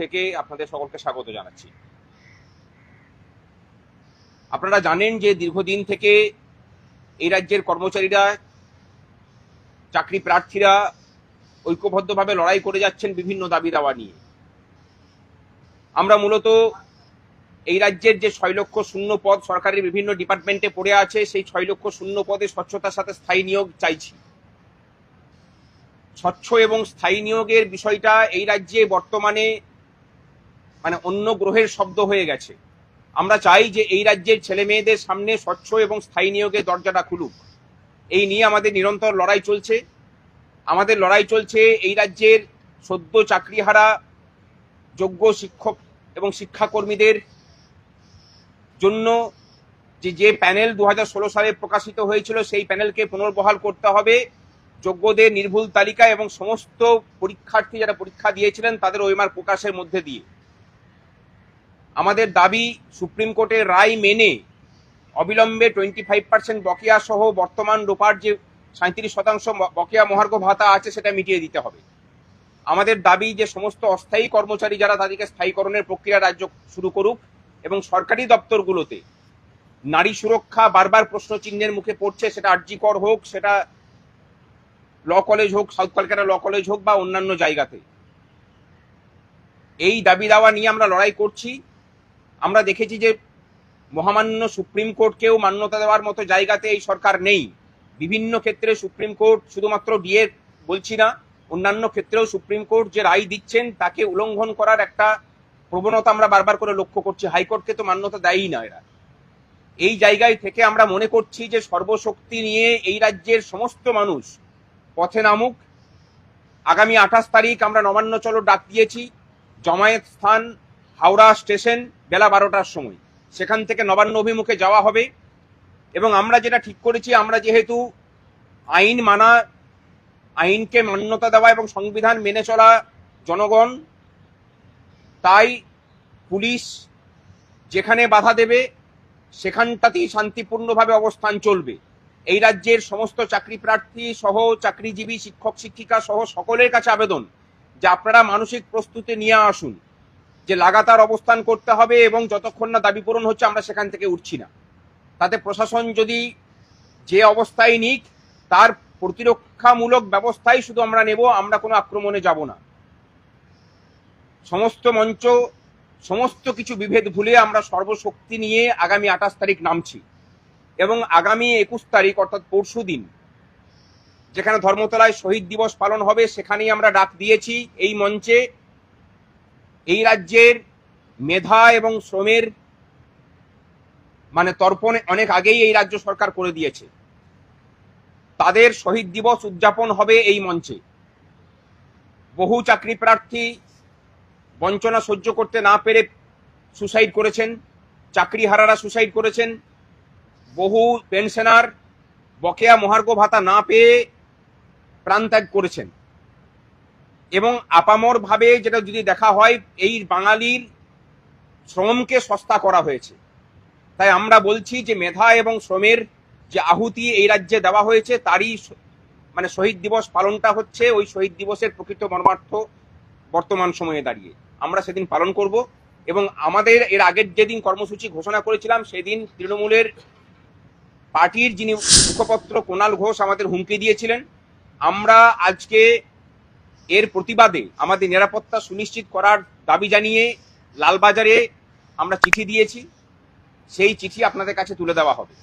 থেকে আপনাদের সকলকে স্বাগত জানাচ্ছি। আপনারা জানেন যে দীর্ঘদিন থেকে এই রাজ্যের কর্মচারীরা চাকরি প্রার্থীরা ঐক্যবদ্ধভাবে লড়াই করে যাচ্ছেন বিভিন্ন দাবি দাওয়া নিয়ে। আমরা মূলত এই রাজ্যের যে ছয় লক্ষ শূন্য পদ সরকারের বিভিন্ন ডিপার্টমেন্টে পড়ে আছে, সেই ছয় লক্ষ শূন্য পদে স্বচ্ছতার সাথে স্থায়ী নিয়োগ চাইছি। স্বচ্ছ এবং স্থায়ী নিয়োগের বিষয়টা এই রাজ্যে বর্তমানে মানে অন্য গ্রহের শব্দ হয়ে গেছে। আমরা চাই যে এই রাজ্যের ছেলে মেয়েদের সামনে স্বচ্ছ এবং স্থায়ী নিয়োগের দরজাটা খুলুক। এই নিয়ে আমাদের নিরন্তর লড়াই চলছে। আমাদের লড়াই চলছে এই রাজ্যের সদ্য চাকরিহারা, যোগ্য শিক্ষক এবং শিক্ষাকর্মীদের জন্য যে যে প্যানেল দু হাজার ষোলো সালে প্রকাশিত হয়েছিল, সেই প্যানেলকে পুনর্বহাল করতে হবে। যোগ্যদের নির্ভুল তালিকা এবং সমস্ত পরীক্ষার্থী যারা পরীক্ষা দিয়েছিলেন, তাদের ওয়েমার প্রকাশের মধ্যে দিয়ে। আমাদের দাবি সুপ্রিম কোর্টের রায় মেনে অবিলম্বে টোয়েন্টি ফাইভ পার্সেন্ট বকেয়া সহ বর্তমান রোপার যে সাঁত্রিশ শতাংশ বকেয়া মহার্ঘ ভাতা আছে সেটা মিটিয়ে দিতে হবে। আমাদের দাবি যে সমস্ত অস্থায়ী কর্মচারী যারা তাদেরকে স্থায়ীকরণের প্রক্রিয়া রাজ্য শুরু করুক এবং সরকারি দপ্তরগুলোতে নারী সুরক্ষা বারবার প্রশ্ন চিহ্নের মুখে পড়ছে, সেটা আর্জিকর হোক, সেটা ল কলেজ হোক, সাউথ কলকাতা ল কলেজ হোক বা অন্যান্য জায়গাতে। এই দাবি দাওয়া নিয়ে আমরা লড়াই করছি। আমরা দেখেছি যে মহামান্য সুপ্রিম কোর্টকেও মান্যতা দেওয়ার মতো জায়গাতে এই সরকার নেই। বিভিন্ন ক্ষেত্রে সুপ্রিম কোর্ট শুধুমাত্র ডিএ বলছি না, অন্যান্য ক্ষেত্রেও সুপ্রিম কোর্ট যে রায় দিচ্ছেন তাকে উল্লঙ্ঘন করার একটা প্রবণতা আমরা বারবার করে লক্ষ্য করছি। হাইকোর্টকে তো মান্যতা দেয়ই না এরা। এই জায়গায় থেকে আমরা মনে করছি যে সর্বশক্তি নিয়ে এই রাজ্যের সমস্ত মানুষ পথে নামুক। আগামী আঠাশ তারিখ আমরা নবান্ন চলো ডাক দিয়েছি। জমায়েত স্থান হাওড়া স্টেশন বেলা বারোটার সময়। সেখান থেকে নবান্ন অভিমুখে যাওয়া হবে এবং আমরা যেটা ঠিক করেছি, আমরা যেহেতু আইন মানা, আইনকে মান্যতা দেওয়া এবং সংবিধান মেনে চলা জনগণ, তাই পুলিশ যেখানে বাধা দেবে, সেখানটাতেই শান্তিপূর্ণভাবে অবস্থান চলবে। এই রাজ্যের সমস্ত চাকরি প্রার্থী সহ চাকরিজীবী, শিক্ষক, শিক্ষিকা সহ সকলের কাছে আবেদন যে আপনারা মানসিক প্রস্তুতি নিয়ে আসুন। যে লাগাতার অবস্থান করতে হবে এবং যতক্ষণ না দাবি পূরণ হচ্ছে আমরা সেখান থেকে উঠছি না। তাতে প্রশাসন যদি যে অবস্থায় নিক, তার প্রতিরক্ষামূলক ব্যবস্থাই শুধু আমরা নেব, আমরা কোনো আক্রমণে যাব না। সমস্ত মঞ্চ, সমস্ত কিছু বিভেদ ভুলে আমরা সর্বশক্তি নিয়ে আগামী আঠাশ তারিখ নামছি এবং আগামী একুশ তারিখ, অর্থাৎ পরশু দিন, যেখানে ধর্মতলায় শহীদ দিবস পালন হবে, সেখানেই আমরা ডাক দিয়েছি এই মঞ্চে। এই রাজ্যের মেধা এবং শ্রমের মানে তর্পণে অনেক আগেই এই রাজ্য সরকার করে দিয়েছে। তাদের শহীদ দিবস উদযাপন হবে এই মঞ্চে। বহু চাকরি প্রার্থী বঞ্চনা সহ্য করতে না পেরে সুসাইড করেছেন চাকরিহারারা সুসাইড করেছেন। বহু পেনশনার বকেয়া মহার্ঘ ভাতা না পেয়ে প্রাণত্যাগ করেছেন। এবং আপামর ভাবে যেটা যদি দেখা হয়, এই বাঙালির শ্রমকে সস্তা করা হয়েছে। তাই আমরা বলছি যে মেধা এবং শ্রমের যে আহুতি এই রাজ্যে দেওয়া হয়েছে, তারই মানে শহীদ দিবস পালনটা হচ্ছে ওই শহীদ দিবসের প্রকৃত মর্মার্থ বর্তমান সময়ে দাঁড়িয়ে। আমরা সেদিন পালন করব এবং আমাদের এর আগের যেদিন কর্মসূচি ঘোষণা করেছিলাম, সেদিন তৃণমূলের পার্টির যিনি মুখপত্র কোনাল ঘোষ আমাদের হুমকি দিয়েছিলেন। আমরা আজকে এর প্রতিবাদে আমাদের নিরাপত্তা সুনিশ্চিত করার দাবি জানিয়ে লালবাজারে আমরা চিঠি দিয়েছি। সেই চিঠি আপনাদের কাছে তুলে দেওয়া হবে।